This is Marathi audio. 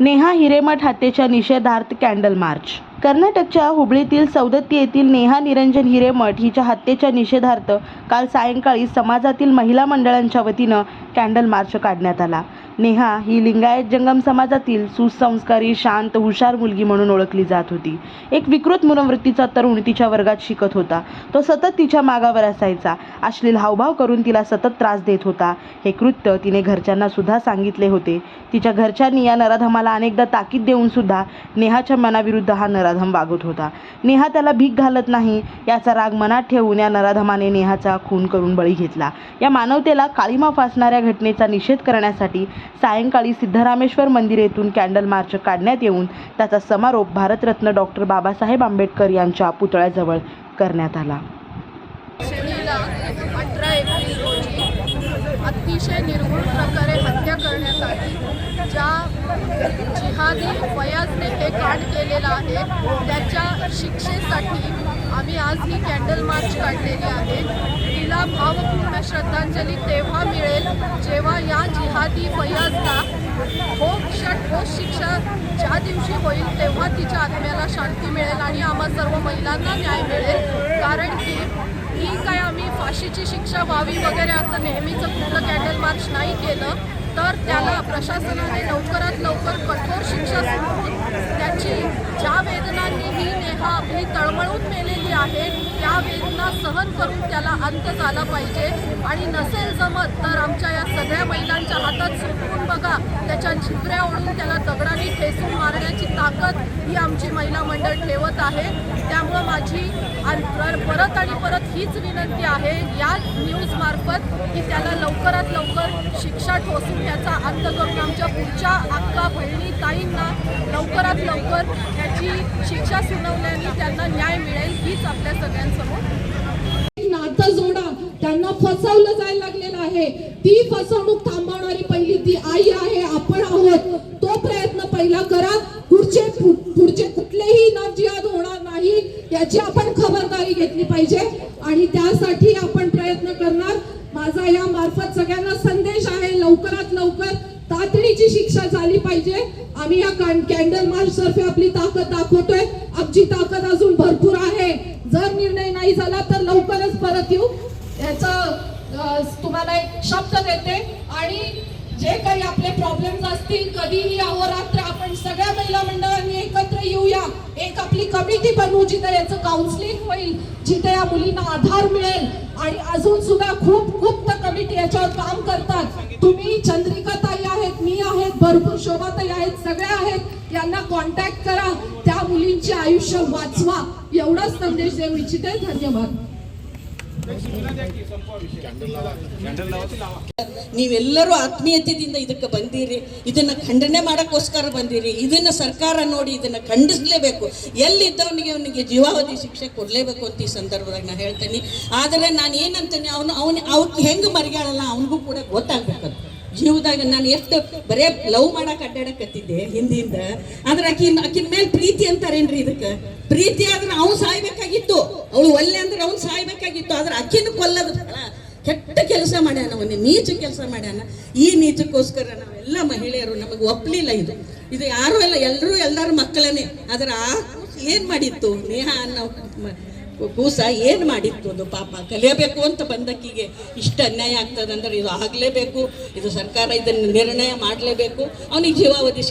नेहा हिरेमठ हत्येच्या निषेधार्थ कॅन्डल मार्च. कर्नाटकच्या हुबळीतील सौदत्ती येथील नेहा निरंजन हिरेमठ हिच्या हत्येच्या निषेधार्थ काल सायंकाळी समाजातील महिला मंडळांच्या वतीनं कॅन्डल मार्च काढण्यात आला. नेहा ही लिंगायत जंगम समाजातील सुसंस्कारी शांत हुशार मुलगी म्हणून ओळखली जात होती. एक विकृत मनोवृत्तीचा तरुण तिच्या वर्गात शिकत होता. तो सतत तिच्या मागावर असायचा. अश्लील हावभाव करून तिला सतत त्रास देत होता. हे कृत्य तिने घरच्यांना सुद्धा सांगितले होते. तिच्या घरच्यांनी या नराधमाला अनेकदा ताकीद देऊन सुद्धा नेहाच्या मनाविरुद्ध हा नराधम वागत होता. नेहा त्याला भीक घालत नाही. याचा राग मनात ठेवून या नराधमाने नेहाचा खून करून बळी घेतला. या मानवतेला काळीमा फासणाऱ्या घटनेचा निषेध करण्यासाठी सायंकाळी सिद्धरामेश्वर मंदिर येथून कॅन्डल मार्च काढण्यात येऊन त्याचा समारोप भारतरत्न डॉक्टर बाबासाहेब आंबेडकर यांच्या पुतळ्याजवळ करण्यात आला. अठरा रोजी अतिशय निर्घुण प्रकारे हत्या करण्यात आली ज्या जिहादी वयाजने हे कांड केलेलं आहे त्याच्या शिक्षेसाठी आम्ही आज ही कॅन्डल मार्च काढलेली आहे. तिला भावपूर्ण श्रद्धांजली तेव्हा मिळेल जेव्हा या जिहादी फयाजला षट ठोक शिक्षा ज्या दिवशी होईल तेव्हा तिच्या आत्म्याला शांती मिळेल आणि आम्हा सर्व महिलांना न्याय मिळेल. कारण की ही काय आम्ही फाशीची शिक्षा व्हावी वगैरे असं नेहमीचं कुठलं कॅन्डल मार्च नाही केलं तर त्याला प्रशासनाने लवकरात लवकर कठोर शिक्षा सुनावून त्याची ज्या वेदनांनी ही नेहा आपली तळमळून मेलेली आहे त्या वेदना सहन करून त्याला अंत झाला पाहिजे. आणि नसेल जमत तर आमच्या या सगळ्या महिलांच्या हातात सोपवून बघा त्याच्या झिपऱ्या ओढून त्याला दगडाने ठेचून मारण्याची ताकद ही आमची महिला मंडळ ठेवत आहे. त्यामुळं माझी पर- परत आणि परत हीच विनंती आहे या न्यूजमार्फत की त्याला लवकरात लवकर शिक्षा ठोसून त्याचा अंत करून आमच्या पुढच्या अक्का बहिणी ताईंना लवकरात लवकर त्याची शिक्षा सुनावल्याने त्यांना न्याय मिळेल हीच आपल्या सगळ्यांसमोर. नातं जोडा. त्यांना फसवलं जायला लागलेलं आहे. ती फसवणूक थांबवणारी पहिली ती आई आहे. आपण आहोत. तो प्रयत्न पहिला करा. पुढचे पुढचे कुठलेही नवजिहाद होणार नाही याची आपण खबरदारी घेतली पाहिजे. आणि त्यासाठी आपण प्रयत्न करणार. माझा या मार्फत सगळ्यांना संदेश आहे. लवकरात लवकर तातडीची शिक्षा झाली पाहिजे. आम्ही या कॅन्डल मार्च तर्फे आपली ताकद दाखवतोय. आमची ताकद अजून भरपूर आहे. जर निर्णय नाही झाला तर लवकरच परत येऊ. याचा तुम्हाला एक शब्द देते. आणि जे काही आपले प्रॉब्लेम्स असतील कधीही अहोरात्र आपण सगळ्या महिला मंडळांनी एकत्र येऊया. एक आपली कमिटी बनवू जिथे याचं काउन्सिलिंग होईल जिथे या मुलींना आधार मिळेल. आणि अजून सुद्धा खूप गुप्त कमिटी याच्यावर काम करतात. तुम्ही चंद्रिका भरपूर शोभाताई आहेत सगळ्या आहेत यांना कॉन्टॅक्ट करा त्या मुलींचे आयुष्य वाचवा एवढाच संदेश देऊ इच्छिते धन्यवाद ನೀವೆಲ್ಲರೂ ಆತ್ಮೀಯತೆಯಿಂದ ಇದಕ್ಕೆ ಬಂದಿರಿ ಇದನ್ನ ಖಂಡನೆ ಮಾಡಕ್ಕೋಸ್ಕರ ಬಂದಿರಿ ಇದನ್ನ ಸರ್ಕಾರ ನೋಡಿ ಇದನ್ನ ಖಂಡಿಸಲೇಬೇಕು ಎಲ್ಲಿದ್ದವನಿಗೆ ಅವನಿಗೆ ಜೀವಾವಧಿ ಶಿಕ್ಷೆ ಕೊಡಲೇಬೇಕು ಅಂತ ಈ ಸಂದರ್ಭದಾಗ ನಾನು ಹೇಳ್ತೇನೆ ಆದರೆ ನಾನು ಏನಂತೇನೆ ಅವನು ಅವನು ಅವ್ಕೆ ಹೆಂಗೆ ಮರಿಗಾಳಲ್ಲ ಅವನಿಗೂ ಕೂಡ ಗೊತ್ತಾಗ್ಬೇಕದು ಜೀವದಾಗ ನಾನು ಎಷ್ಟು ಬರೇ ಲವ್ ಮಾಡಕ್ ಅಡ್ಡಾಡಕತ್ತಿದ್ದೆ ಹಿಂದಿಂದ. ಆದ್ರೆ ಆಕಿನ್, ಆಕಿನ ಮೇಲೆ ಪ್ರೀತಿ ಅಂತಾರೇನ್ರಿ ಇದಕ್ಕೆ? ಪ್ರೀತಿ ಆದ್ರೆ ಅವ್ನು ಸಾಯ್ಬೇಕಾಗಿತ್ತು. ಅವಳು ಒಲ್ಲೆ ಅಂದ್ರೆ ಅವ್ನು ಸಾಯ್ಬೇಕಾಗಿತ್ತು. ಆದ್ರೆ ಅಕ್ಕಿನ ಕೊಲ್ಲದ ಕೆಟ್ಟ ಕೆಲಸ ಮಾಡ್ಯಾನ ಅವನು, ನೀಚ ಕೆಲಸ ಮಾಡ್ಯಾನ. ಈ ನೀಚಕ್ಕೋಸ್ಕರ ನಾವೆಲ್ಲ ಮಹಿಳೆಯರು ನಮಗೆ ಒಪ್ಪಲಿಲ್ಲ ಇದು. ಇದು ಯಾರು ಎಲ್ಲ ಎಲ್ಲರೂ ಎಲ್ಲರ ಮಕ್ಕಳನ್ನೇ. ಆದ್ರೆ ಆ ಏನ್ ಮಾಡಿತ್ತು? ನೇಹ ಅನ್ನೋ ಕೂಸ ಏನು ಮಾಡಿತ್ತು ಅದು ಪಾಪ? ಕಲಿಯಬೇಕು ಅಂತ ಬಂದಕ್ಕಿಗೆ ಇಷ್ಟು ಅನ್ಯಾಯ ಆಗ್ತದಂದ್ರೆ ಇದು ಆಗಲೇಬೇಕು. ಇದು ಸರ್ಕಾರ ಇದನ್ನು ನಿರ್ಣಯ ಮಾಡಲೇಬೇಕು. ಅವನಿಗೆ ಜೀವಾವಧಿ